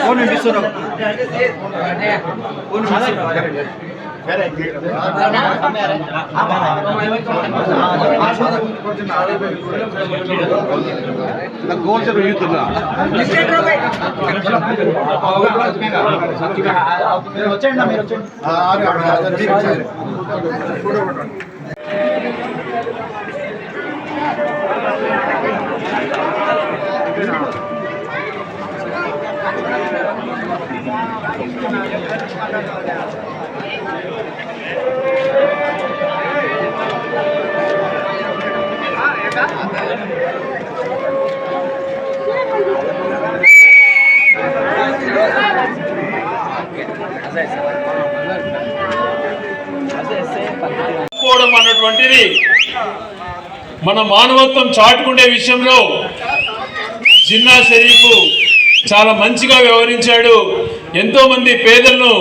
Phone phone వచ్చేయండి మీరు వచ్చేయండి పోవడం అన్నటువంటిది మన మానవత్వం చాటుకునే విషయంలో జిన్నా షరీఫ్ చాలా మంచిగా వ్యవహరించాడు. ఎంతో మంది పేదలను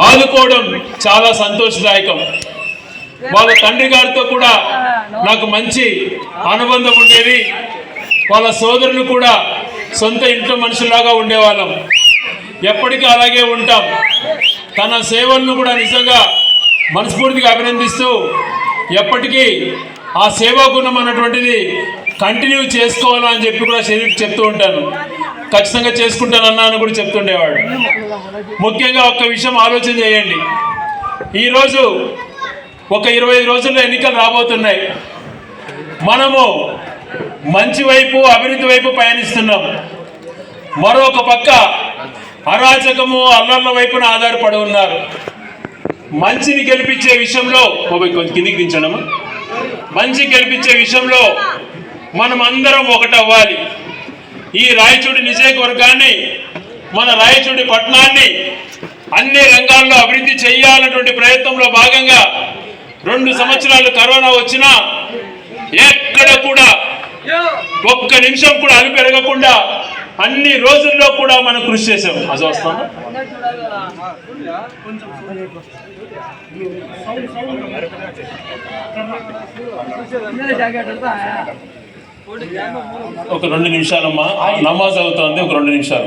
ఆదుకోవడం చాలా సంతోషదాయకం. వాళ్ళ తండ్రి గారితో కూడా నాకు మంచి అనుబంధం ఉండేది. వాళ్ళ సోదరులు కూడా సొంత ఇంట్లో మనుషులాగా ఉండేవాళ్ళం. ఎప్పటికీ అలాగే ఉంటాం. తన సేవలను కూడా నిజంగా మనస్ఫూర్తిగా అభినందిస్తూ ఎప్పటికీ ఆ సేవా గుణం అన్నటువంటిది కంటిన్యూ చేసుకోవాలా అని చెప్పి కూడా షరీఫ్ చెప్తూ ఉంటాను. ఖచ్చితంగా చేసుకుంటానన్నా అని కూడా చెప్తుండేవాడు. ముఖ్యంగా ఒక్క విషయం ఆలోచన చేయండి. ఈరోజు ఒక ఇరవై ఐదు రోజుల్లో ఎన్నికలు రాబోతున్నాయి. మనము మంచి వైపు అభివృద్ధి వైపు పయనిస్తున్నాం. మరొక పక్క అరాచకము అల్లర్ల వైపున ఆధారపడి ఉన్నారు. మంచిని గెలిపించే విషయంలో ఓ కొంచెం కిందికి దించడము మంచి గెలిపించే విషయంలో మనం అందరం ఒకటవ్వాలి. ఈ రాయచూడి నియోజకవర్గాన్ని మన రాయచూడి పట్టణాన్ని అన్ని రంగాల్లో అభివృద్ధి చేయాలన్నటువంటి ప్రయత్నంలో భాగంగా రెండు సంవత్సరాలు కరోనా వచ్చినా ఎక్కడ కూడా ఒక్క నిమిషం కూడా అలు పెరగకుండా అన్ని రోజుల్లో కూడా మనం కృషి చేసాం అది వస్తాను ఒక రెండు నిమిషాలమ్మా నమాజ్ అవుతుంది ఒక రెండు నిమిషాలు